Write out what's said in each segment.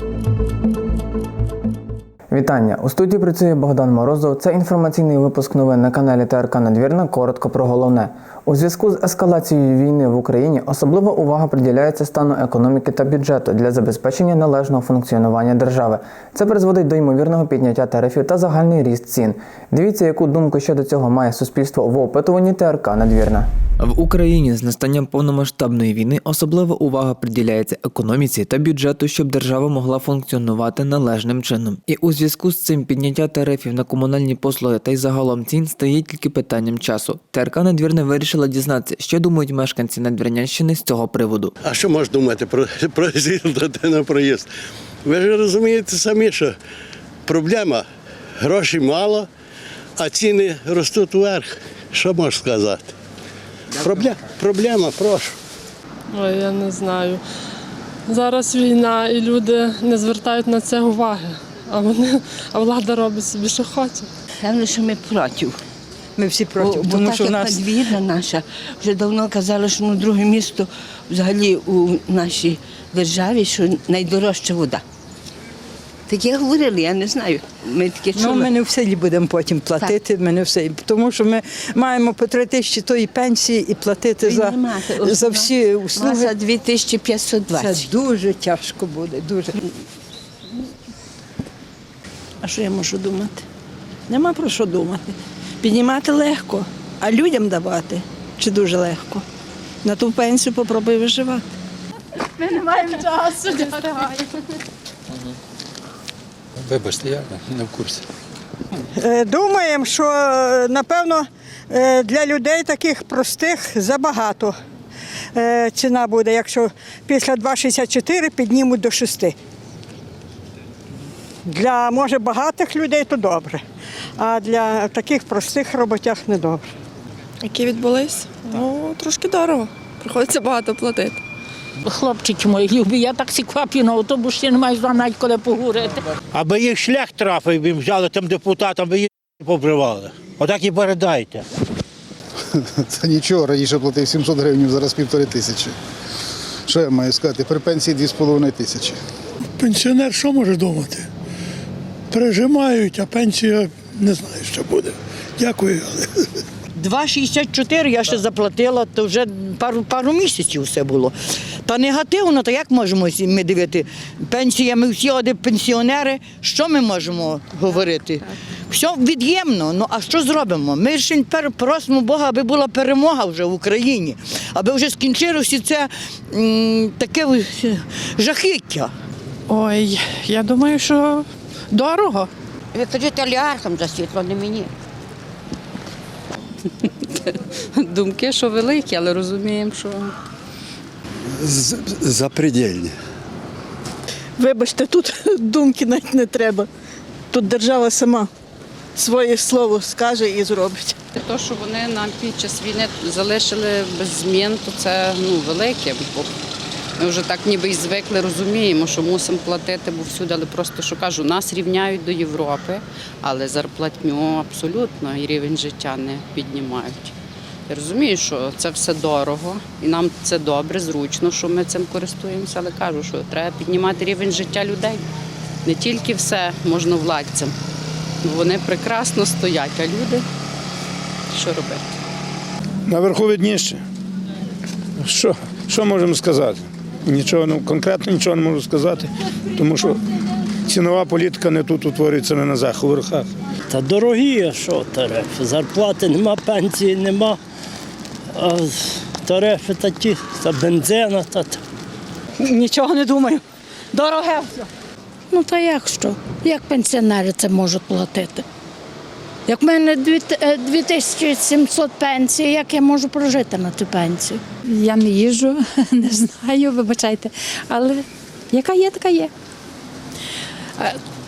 Thank you. Вітання! У студії працює Богдан Морозов. Це інформаційний випуск новин на каналі ТРК Надвірна. Коротко про головне. У зв'язку з ескалацією війни в Україні особлива увага приділяється стану економіки та бюджету для забезпечення належного функціонування держави. Це призводить до ймовірного підняття тарифів та загальний ріст цін. Дивіться, яку думку щодо цього має суспільство в опитуванні ТРК Надвірна. В Україні з настанням повномасштабної війни особлива увага приділяється економіці та бюджету, щоб держава могла функціонувати належним чином. І у зв'язку з цим підняття тарифів на комунальні послуги та й загалом цін стає тільки питанням часу. ТРК Надвірна вирішила дізнатися, що думають мешканці Надвірнянщини з цього приводу. А що можна думати про, про на проїзд? Ви ж розумієте самі, що проблема грошей мало, а ціни ростуть вверх. Що можеш сказати? Проблема, проблема, прошу. Ой, я не знаю. Зараз війна і люди не звертають на це уваги, а вони, а влада робить собі, що хоче. Певно, що ми проти. Ми всі проти, Бо, бо тому так що як нас надвірна наша вже давно казали, що ну, друге місто взагалі у нашій державі, що найдорожча вода. Таке говорили, я не знаю. Ми таке чули. ну, ми не в селі будемо потім платити. Ми не в селі, тому що ми маємо по три тисячі тої пенсії і платити за, за всі У нас за услуги. 2520. Це дуже тяжко буде. Дуже. А що я можу думати? Нема про що думати. Піднімати легко, а людям давати чи дуже легко. На ту пенсію попробуй виживати. Ми не Вибачте, я не в курсі. Е, Думаємо, що е, напевно е, для людей таких простих забагато ціна буде, якщо після 2,64 піднімуть до 6. Для може багатих людей то добре, а для таких простих роботяг не добре. Які відбулись? Ну, трошки дорого. Приходиться багато платити. Хлопчики мої любі, я так сіквап'ю на автобусі, не маю знаю навіть коли погурити. Аби їх шлях трафив, їм взяли тим депутатам, ви їх побривали. Отак і передайте. Та нічого, раніше платив 700 гривень, зараз півтори тисячі. Що я маю сказати? При пенсії 2,5 тисячі. Пенсіонер що може думати? Пережимають, а пенсія не знаю, що буде. Дякую. 2,64 я ще заплатила, то вже пару, пару місяців все було. Та негативно, то як можемо ми дивити? Пенсія, ми всі оди пенсіонери, що ми можемо говорити? Все від'ємно, ну а що зробимо? Ми ж тепер просимо Бога, аби була перемога вже в Україні, аби вже скінчилося це м, таке жахіття. Ой, я думаю, що дорого. Ви кажете олігархам за світло, не мені. Думки, що великі, але розуміємо, що Запредельні. Вибачте, тут думки навіть не треба. Тут держава сама своє слово скаже і зробить. те, що вони нам під час війни залишили без змін, то це ну, велике. Ми вже так ніби і звикли, розуміємо, що мусимо платити, бо всюди, але просто що кажу, нас рівняють до Європи, але зарплатню абсолютно і рівень життя не піднімають. Я розумію, що це все дорого, і нам це добре, зручно, що ми цим користуємося, але кажу, що треба піднімати рівень життя людей. Не тільки все можновладцям. Вони прекрасно стоять, а люди що робити? Наверху видніше. Що, що можемо сказати? Нічого ну, конкретно нічого не можу сказати, тому що цінова політика не тут утворюється, не на заху верхах. Та дорогі, а що тарифи? Зарплати нема, пенсії нема. А тарифи такі, та бензина, та Нічого не думаю. Дороге все. Ну та як що? Як пенсіонери це можуть платити? Як в мене е, 2700 пенсії, як я можу прожити на цю пенсію? Я не їжджу, не знаю, вибачайте. Але яка є, така є.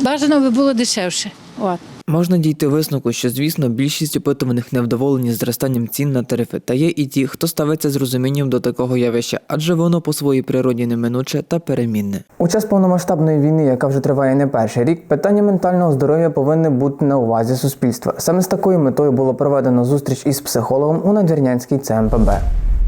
Бажано би було дешевше. От. Можна дійти висновку, що звісно більшість опитуваних невдоволені зростанням цін на тарифи, та є і ті, хто ставиться з розумінням до такого явища, адже воно по своїй природі неминуче та перемінне. У час повномасштабної війни, яка вже триває не перший рік, питання ментального здоров'я повинні бути на увазі суспільства. Саме з такою метою було проведено зустріч із психологом у Надвірнянській ЦМПБ.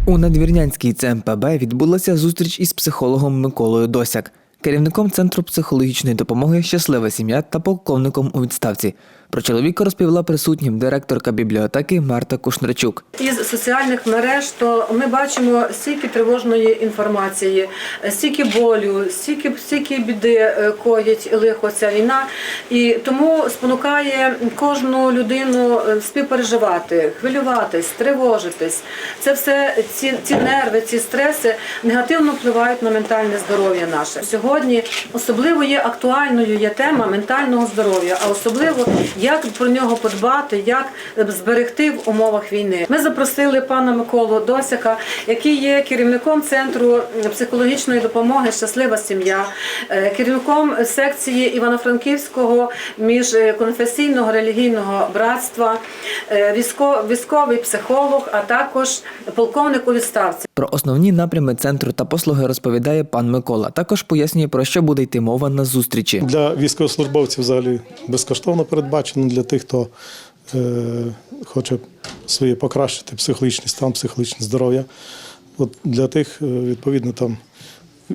У Надвірнянській ЦМПБ відбулася зустріч із психологом Миколою Досяк. Керівником центру психологічної допомоги Щаслива сім'я та полковником у відставці. Про чоловіка розповіла присутнім директорка бібліотеки Марта Кушнарчук. Із соціальних мереж то ми бачимо стільки тривожної інформації, стільки болю, стільки, стільки біди е, коїть лихо ця війна, і тому спонукає кожну людину е, співпереживати, хвилюватись, тривожитись. Це все ці, ці нерви, ці стреси негативно впливають на ментальне здоров'я наше. Сьогодні особливо є актуальною є тема ментального здоров'я, а особливо як про нього подбати, як зберегти в умовах війни. Ми запросили пана Миколу Досяка, який є керівником центру психологічної допомоги Щаслива сім'я, е, керівником секції Івано-Франківського міжконфесійного релігійного братства, е, військовий психолог, а також полковник у відставці. Про основні напрями центру та послуги розповідає пан Микола. Також пояснює, про що буде йти мова на зустрічі. Для військовослужбовців взагалі безкоштовно передбачено для тих, хто е, хоче своє покращити психологічний стан, психологічне здоров'я. От для тих, е, відповідно, там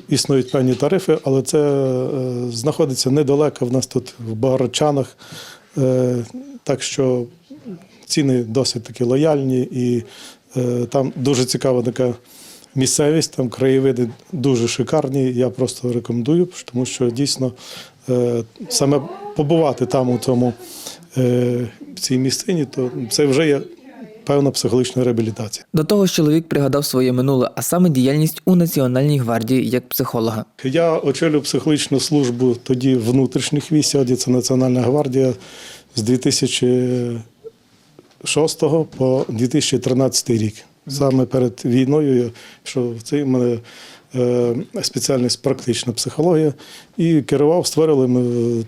існують певні тарифи, але це е, знаходиться недалеко в нас тут в Богородчанах. Е, так що ціни досить таки лояльні і е, там дуже цікава така місцевість, там краєвиди дуже шикарні. Я просто рекомендую, тому що дійсно е, саме побувати там у цьому е, в цій місцині, то це вже є певна психологічна реабілітація. До того ж, чоловік пригадав своє минуле, а саме діяльність у Національній гвардії як психолога. Я очолюю психологічну службу тоді внутрішніх військ, сьогодні це Національна гвардія з 2006 по 2013 рік. Саме перед війною пішов в цей мене е, спеціальність практична психологія і керував, створили ми е,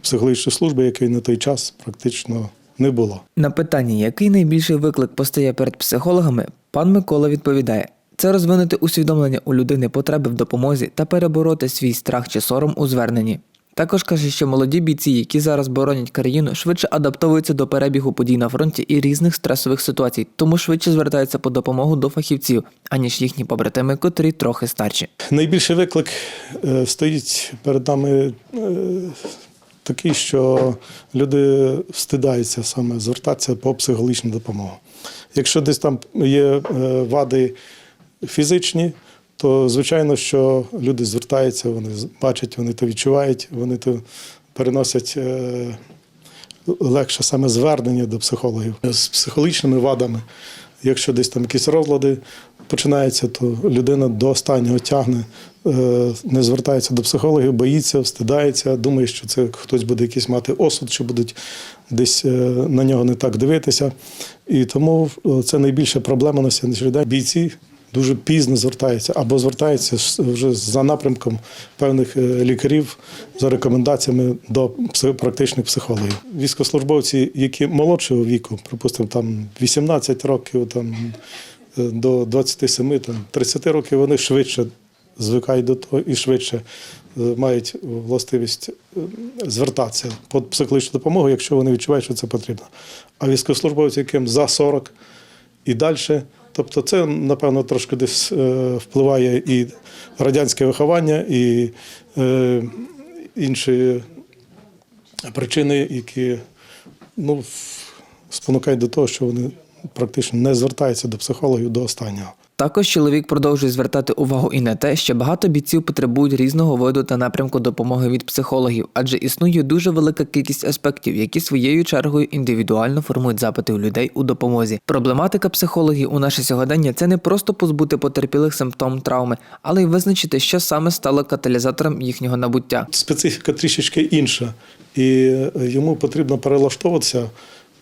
психологічну службу, якої на той час практично не було. На питання, який найбільший виклик постає перед психологами, пан Микола відповідає: це розвинути усвідомлення у людини потреби в допомозі та перебороти свій страх чи сором у зверненні. Також каже, що молоді бійці, які зараз боронять країну, швидше адаптовуються до перебігу подій на фронті і різних стресових ситуацій, тому швидше звертаються по допомогу до фахівців, аніж їхні побратими, котрі трохи старші. Найбільший виклик е, стоїть перед нами е, такий, що люди встидаються саме звертатися по психологічну допомогу. Якщо десь там є е, вади фізичні, то звичайно, що люди звертаються, вони бачать, вони то відчувають, вони то переносять е, легше саме звернення до психологів з психологічними вадами. Якщо десь там якісь розлади починаються, то людина до останнього тягне, е, не звертається до психологів, боїться, встидається, думає, що це хтось буде якийсь мати осуд, що будуть десь е, на нього не так дивитися. І тому це найбільша проблема на сьогоднішній день. Бійці дуже пізно звертаються або звертаються вже за напрямком певних е, лікарів за рекомендаціями до практичних психологів. Військовослужбовці, які молодшого віку, припустимо, там 18 років, там е, до 27, там 30 років, вони швидше звикають до того і швидше е, мають властивість звертатися по психологічну допомогу, якщо вони відчувають, що це потрібно. А військовослужбовці, яким за 40 і далі. Тобто це, напевно, трошки десь е, впливає і радянське виховання, і е, інші причини, які ну, спонукають до того, що вони практично не звертаються до психологів до останнього. Також чоловік продовжує звертати увагу і на те, що багато бійців потребують різного виду та напрямку допомоги від психологів, адже існує дуже велика кількість аспектів, які своєю чергою індивідуально формують запити у людей у допомозі. Проблематика психологів у наше сьогодення це не просто позбути потерпілих симптом травми, але й визначити, що саме стало каталізатором їхнього набуття. Специфіка трішечки інша, і е, йому потрібно перелаштовуватися,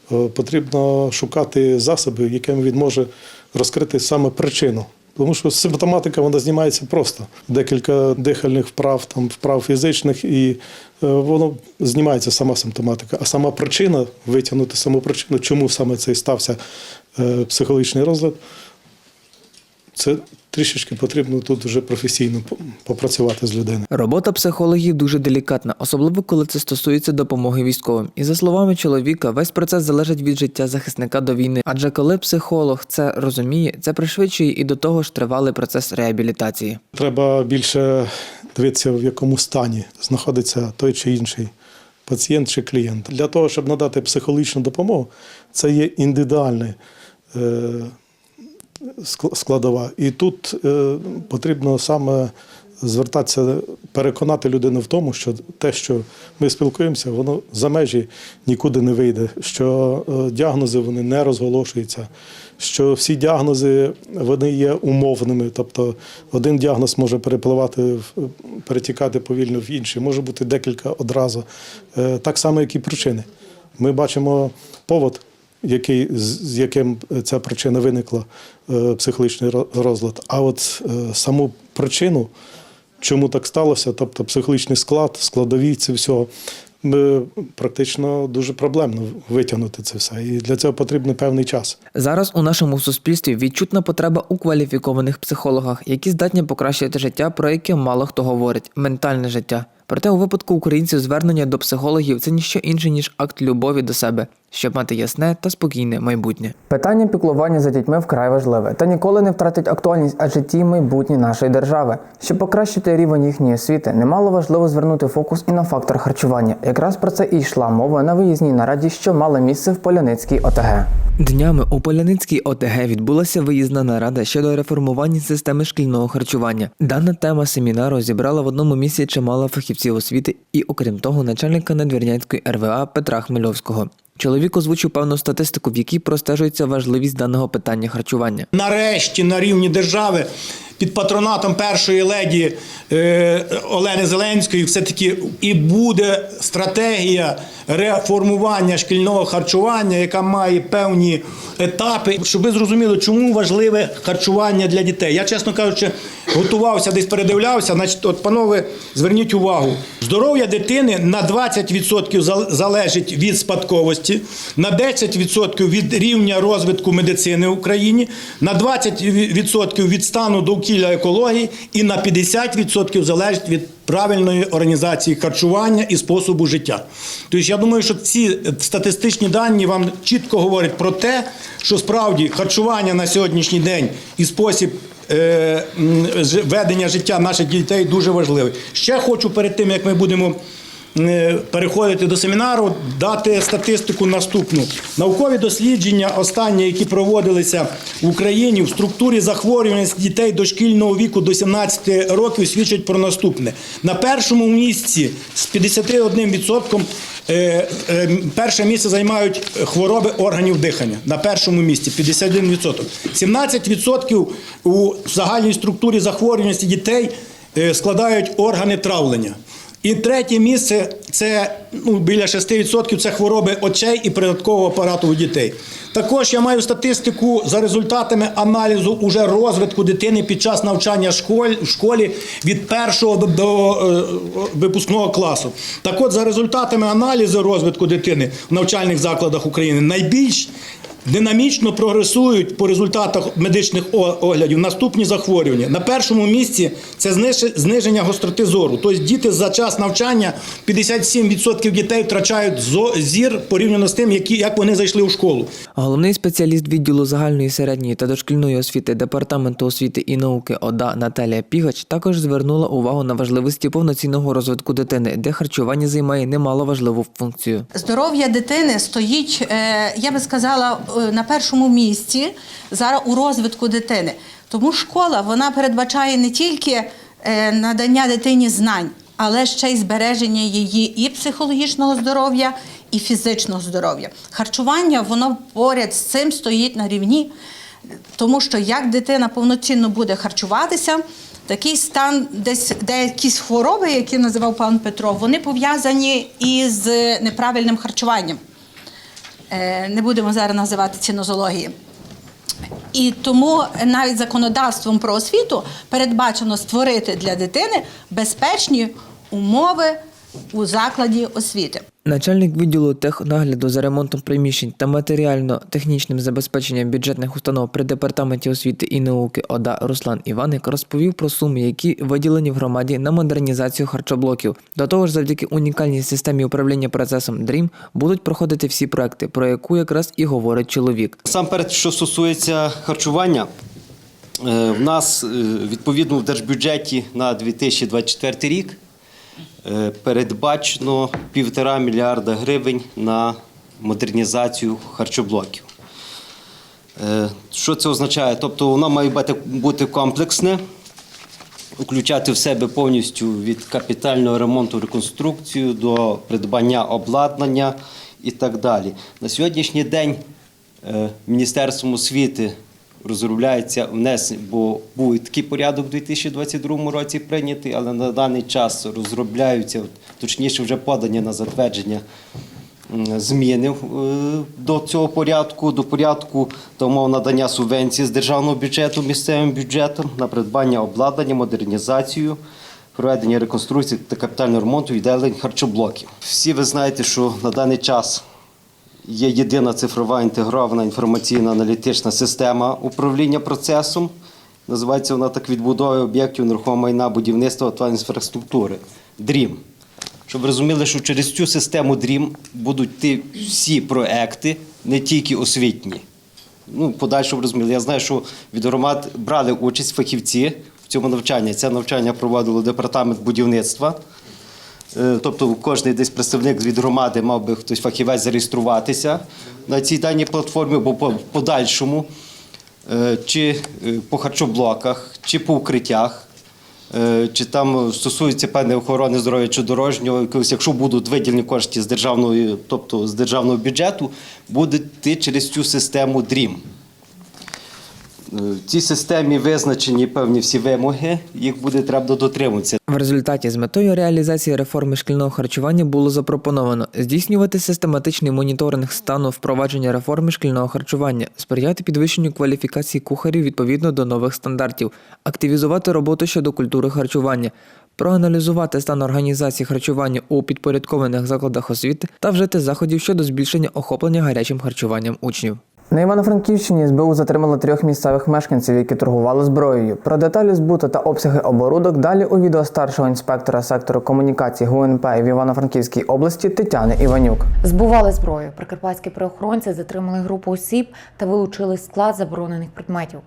потрібно шукати засоби, якими він може розкрити саме причину. Тому що симптоматика вона знімається просто. Декілька дихальних вправ, там, вправ фізичних, і е, воно знімається сама симптоматика. А сама причина, витягнути саму причину, чому саме цей стався е, психологічний розлад, це трішечки потрібно тут вже професійно попрацювати з людиною. Робота психологів дуже делікатна, особливо коли це стосується допомоги військовим. І за словами чоловіка, весь процес залежить від життя захисника до війни. Адже коли психолог це розуміє, це пришвидшує і до того ж тривалий процес реабілітації. Треба більше дивитися, в якому стані знаходиться той чи інший пацієнт чи клієнт. Для того, щоб надати психологічну допомогу, це є індивідуальна е, складова. І тут е, потрібно саме звертатися, переконати людину в тому, що те, що ми спілкуємося, воно за межі нікуди не вийде, що е, діагнози вони не розголошуються, що всі діагнози вони є умовними. Тобто один діагноз може перепливати, перетікати повільно в інший, може бути декілька одразу. Е, Так само, як і причини. Ми бачимо повод, який, з яким ця причина виникла, е, психологічний розлад. А от е, саму причину, чому так сталося, тобто психологічний склад, складові це всього, ми практично дуже проблемно витягнути це все. І для цього потрібен певний час. Зараз у нашому суспільстві відчутна потреба у кваліфікованих психологах, які здатні покращити життя, про яке мало хто говорить ментальне життя. Проте у випадку українців звернення до психологів це ніщо інше ніж акт любові до себе, щоб мати ясне та спокійне майбутнє. Питання піклування за дітьми вкрай важливе та ніколи не втратить актуальність, адже ті майбутні нашої держави. Щоб покращити рівень їхньої освіти, немало важливо звернути фокус і на фактор харчування. Якраз про це і йшла мова на виїзній нараді, що мала місце в Поляницькій ОТГ. Днями у Поляницькій ОТГ відбулася виїзна нарада щодо реформування системи шкільного харчування. Дана тема семінару зібрала в одному місці чимало фахівців освіти і, окрім того, начальника Надвірнянської РВА Петра Хмельовського. Чоловік озвучив певну статистику, в якій простежується важливість даного питання харчування. нарешті на рівні держави під патронатом першої леді е, Олени Зеленської все-таки і буде стратегія реформування шкільного харчування, яка має певні етапи, щоб ви зрозуміли, чому важливе харчування для дітей. Я, чесно кажучи, готувався, десь передивлявся. Значить, от, панове, зверніть увагу: здоров'я дитини на 20% залежить від спадковості, на 10% від рівня розвитку медицини в Україні, на 20% від стану довкілля екології і на 50% залежить від правильної організації харчування і способу життя. Тобто я думаю, що ці статистичні дані вам чітко говорять про те, що справді харчування на сьогоднішній день і спосіб. е, Ведення життя наших дітей дуже важливий. Ще хочу перед тим, як ми будемо переходити до семінару, дати статистику наступну. Наукові дослідження, останні, які проводилися в Україні в структурі захворюваності дітей дошкільного віку до 17 років, свідчать про наступне. На першому місці з 51% е, е, перше місце займають хвороби органів дихання. На першому місці 51%. 17% у загальній структурі захворюваності дітей е, складають органи травлення. І третє місце це ну, біля 6% це хвороби очей і придаткового апарату у дітей. Також я маю статистику за результатами аналізу уже розвитку дитини під час навчання в школі від першого до, до е, випускного класу. Так от, за результатами аналізу розвитку дитини в навчальних закладах України найбільш Динамічно прогресують по результатах медичних оглядів наступні захворювання. На першому місці це зниж- зниження гостроти зору. Тобто діти за час навчання 57% дітей втрачають зо- зір порівняно з тим, які, як вони зайшли у школу. Головний спеціаліст відділу загальної середньої та дошкільної освіти департаменту освіти і науки ОДА Наталія Пігач також звернула увагу на важливості повноцінного розвитку дитини, де харчування займає немало важливу функцію. Здоров'я дитини стоїть, е, я би сказала, на першому місці зараз у розвитку дитини. Тому школа вона передбачає не тільки е, надання дитині знань, але ще й збереження її і психологічного здоров'я, і фізичного здоров'я. Харчування воно поряд з цим стоїть на рівні, тому що як дитина повноцінно буде харчуватися. Такий стан, десь де якісь хвороби, які називав пан Петро, вони пов'язані із неправильним харчуванням. Е, Не будемо зараз називати цінозології. І тому навіть законодавством про освіту передбачено створити для дитини безпечні умови у закладі освіти. Начальник відділу технагляду за ремонтом приміщень та матеріально-технічним забезпеченням бюджетних установ при департаменті освіти і науки ОДА Руслан Іваник розповів про суми, які виділені в громаді на модернізацію харчоблоків. До того ж, завдяки унікальній системі управління процесом DREAM будуть проходити всі проекти, про яку якраз і говорить чоловік. Насамперед, що стосується харчування, е, в нас е, відповідно в держбюджеті на 2024 рік передбачено півтора мільярда гривень на модернізацію харчоблоків. Е, Що це означає? Тобто воно має бути- бути комплексне, включати в себе повністю від капітального ремонту, реконструкцію до придбання обладнання і так далі. На сьогоднішній день е, Міністерством освіти розробляється внесення, бо був такий порядок у 2022 році прийнятий, але на даний час розробляються, точніше, вже подані на затвердження зміни е, до цього порядку, до порядку та умов надання субвенції з державного бюджету місцевим бюджетом на придбання обладнання, модернізацію, проведення реконструкції та капітального ремонту відділень харчоблоків. Всі ви знаєте, що на даний час є єдина цифрова інтегрована інформаційна аналітична система управління процесом. Називається вона так відбудови об'єктів нерухомого майна будівництва та інфраструктури ДРІМ. Щоб ви розуміли, що через цю систему DREAM будуть йти всі проекти, не тільки освітні. Ну, подальше розуміли. Я знаю, що від громад брали участь фахівці в цьому навчанні. Це навчання проводило департамент будівництва. Е, Тобто кожен десь представник від громади мав би хтось фахівець зареєструватися на цій даній платформі, бо по подальшому, е, чи е, по харчоблоках, чи по укриттях, чи там стосується певної охорони здоров'я чи дорожнього, якщо будуть виділені кошти з державної, тобто з державного бюджету, буде йти через цю систему DREAM. Е, В цій системі визначені певні всі вимоги, їх буде треба дотримуватися. В результаті з метою реалізації реформи шкільного харчування було запропоновано здійснювати систематичний моніторинг стану впровадження реформи шкільного харчування, сприяти підвищенню кваліфікації кухарів відповідно до нових стандартів, активізувати роботу щодо культури харчування. Проаналізувати стан організації харчування у підпорядкованих закладах освіти та вжити заходів щодо збільшення охоплення гарячим харчуванням учнів. На Івано-Франківщині СБУ затримали трьох місцевих мешканців, які торгували зброєю. Про деталі збуту та обсяги оборудок далі у відео старшого інспектора сектору комунікації ГУНП в Івано-Франківській області Тетяни Іванюк. Збували зброю. Прикарпатські правоохоронці затримали групу осіб та вилучили склад заборонених предметів.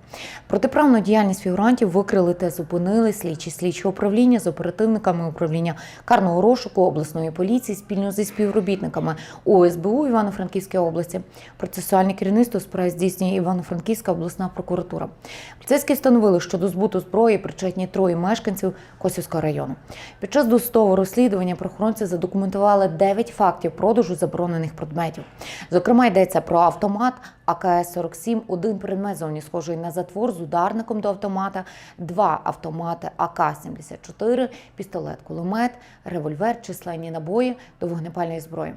Протиправну діяльність фігурантів викрили та зупинили слідчі слідчого управління з оперативниками управління карного розшуку обласної поліції спільно зі співробітниками ОСБУ Івано-Франківської області. Процесуальне керівництво справи здійснює Івано-Франківська обласна прокуратура. Поліцейські встановили, що до збуту зброї причетні троє мешканців Косівського району. Під час досудового розслідування прохоронці задокументували 9 фактів продажу заборонених предметів. Зокрема, йдеться про автомат АКС-47, один предмет зовні схожий на затвор з ударником до автомата, два автомати АК-74, пістолет-кулемет, револьвер, численні набої до вогнепальної зброї.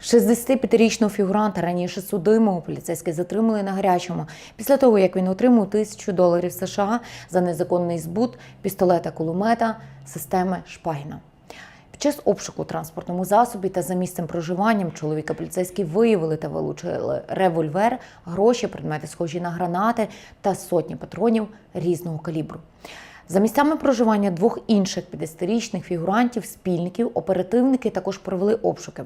65-річного фігуранта раніше судимого поліцейські затримали на гарячому після того, як він отримав тисячу доларів США за незаконний збут пістолета кулемета системи Шпагіна. Під час обшуку транспортному засобі та за місцем проживанням чоловіка поліцейські виявили та вилучили револьвер, гроші, предмети схожі на гранати та сотні патронів різного калібру. За місцями проживання двох інших 50-річних фігурантів, спільників, оперативники також провели обшуки.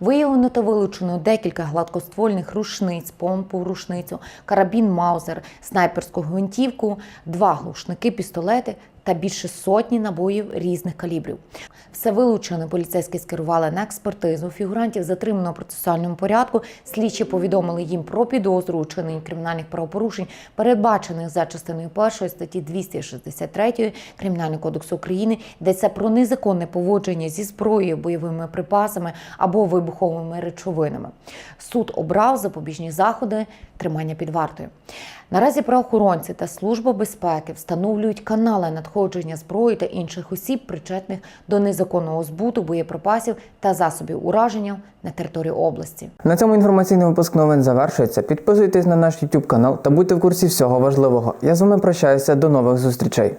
Виявлено та вилучено декілька гладкоствольних рушниць, помпу, рушницю, карабін Маузер, снайперську гвинтівку, два глушники, пістолети та більше сотні набоїв різних калібрів. Все вилучене поліцейські скерували на експертизу. Фігурантів затримано в процесуальному порядку. Слідчі повідомили їм про підозру у чиненні кримінальних правопорушень, передбачених за частиною першої статті 263 Кримінального кодексу України, йдеться про незаконне поводження зі зброєю, бойовими припасами або вибуховими речовинами. Суд обрав запобіжні заходи тримання під вартою. Наразі правоохоронці та служба безпеки встановлюють канали надходження зброї та інших осіб, причетних до незаконного збуту боєприпасів та засобів ураження на території області. На цьому інформаційний випуск новин завершується. Підписуйтесь на наш YouTube канал та будьте в курсі всього важливого. Я з вами прощаюся. До нових зустрічей.